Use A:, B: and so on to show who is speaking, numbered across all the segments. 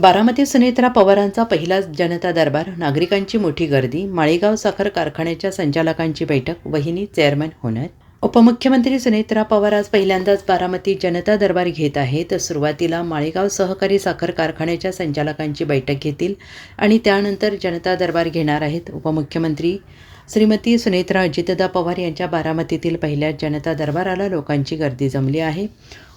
A: बारामती सुनेत्रा पवारांचा पहिला जनता दरबार नागरिकांची मोठी गर्दी माळेगाव साखर कारखान्याच्या संचालकांची बैठक वहिनी चेअरमन होणार. उपमुख्यमंत्री सुनेत्रा पवार आज पहिल्यांदाच बारामती जनता दरबार घेत आहेत. सुरुवातीला माळेगाव सहकारी साखर कारखान्याच्या संचालकांची बैठक घेतील आणि त्यानंतर जनता दरबार घेणार आहेत. उपमुख्यमंत्री श्रीमती सुनेत्रा अजितदा पवार यांच्या बारामतीतील पहिल्या जनता दरबाराला लोकांची गर्दी जमली आहे.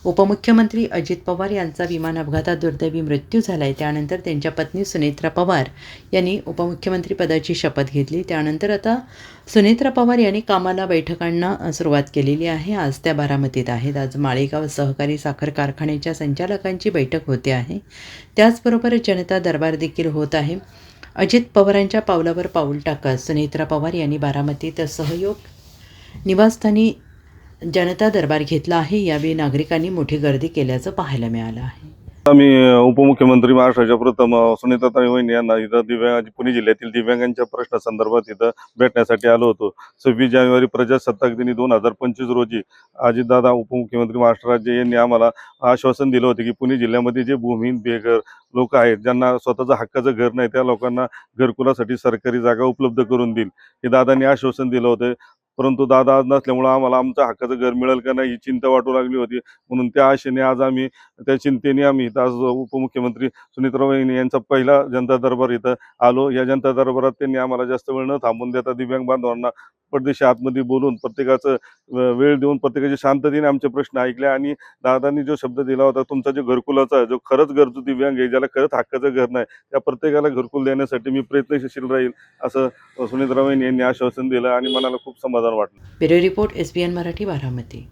A: उपमुख्यमंत्री अजित पवार यांचा विमान अपघातात दुर्दैवी मृत्यू झाला आहे त्यानंतर त्यांच्या पत्नी सुनेत्रा पवार यांनी उपमुख्यमंत्री पदाची शपथ घेतली. त्यानंतर आता सुनेत्रा पवार यांनी कामाला बैठकांना सुरुवात केलेली आहे. आज त्या बारामतीत आहेत. आज माळेगाव सहकारी साखर कारखान्याच्या संचालकांची बैठक होते आहे. त्याचबरोबर जनता दरबार देखील होत आहे. अजित पवारांच्या पावलावर पाऊल टाकत सुनेत्रा पवार यांनी बारामतीत सहयोग निवासस्थानी जनता दरबार घेतला आहे यावेळी नागरिकांनी मोठी गर्दी केल्याचं पाहायला मिळालं आहे.
B: आम्ही उपमुख्यमंत्री महाराष्ट्राच्या प्रथम सुनीता सुनीताताई वहिनी यांना इथं दिव्यांग पुणे जिल्ह्यातील दिव्यांगांच्या प्रश्नासंदर्भात इथं भेटण्यासाठी आलो होतो. सव्वीस जानेवारी प्रजासत्ताक दिनी दोन हजार पंचवीस रोजी अजितदादा उपमुख्यमंत्री महाराष्ट्र राज्य यांनी आम्हाला आश्वासन दिलं होतं की पुणे जिल्ह्यामध्ये जे भूमिहीन बेघर लोक आहेत ज्यांना स्वतःचं हक्काचं घर नाही त्या लोकांना घरकुलासाठी सरकारी जागा उपलब्ध करून देईल. हे दादांनी आश्वासन दिलं होतं. परंतु दादा आज नसल्यामुळं आम्हाला आमचं हक्काचं घर मिळेल का नाही ही चिंता वाटू लागली होती. म्हणून त्या आशेने आज आम्ही त्या चिंतेने आम्ही इथं आज उपमुख्यमंत्री सुनित्रा वहिनी यांचा पहिला जनता दरबार इथं आलो. या जनता दरबारात त्यांनी आम्हाला जास्त वेळ न थांबून देता दिव्यांग बांधवांना परदेशी आतमध्ये बोलून प्रत्येकाचं वेळ देऊन प्रत्येकाचे शांततेने आमचे प्रश्न ऐकले आणि दादांनी जो शब्द दिला होता तुमचा जो घरकुलाचा जो खरंच गरजू दिव्यांग आहे ज्याला खरंच हक्काचं घर नाही त्या प्रत्येकाला घरकुल देण्यासाठी मी प्रयत्नशील राहील असं सुनीत्रा वहिनी यांनी आश्वासन दिलं आणि मनाला खूप समाधान वाटलं.
A: Bureau report S B N Marathi Baramati.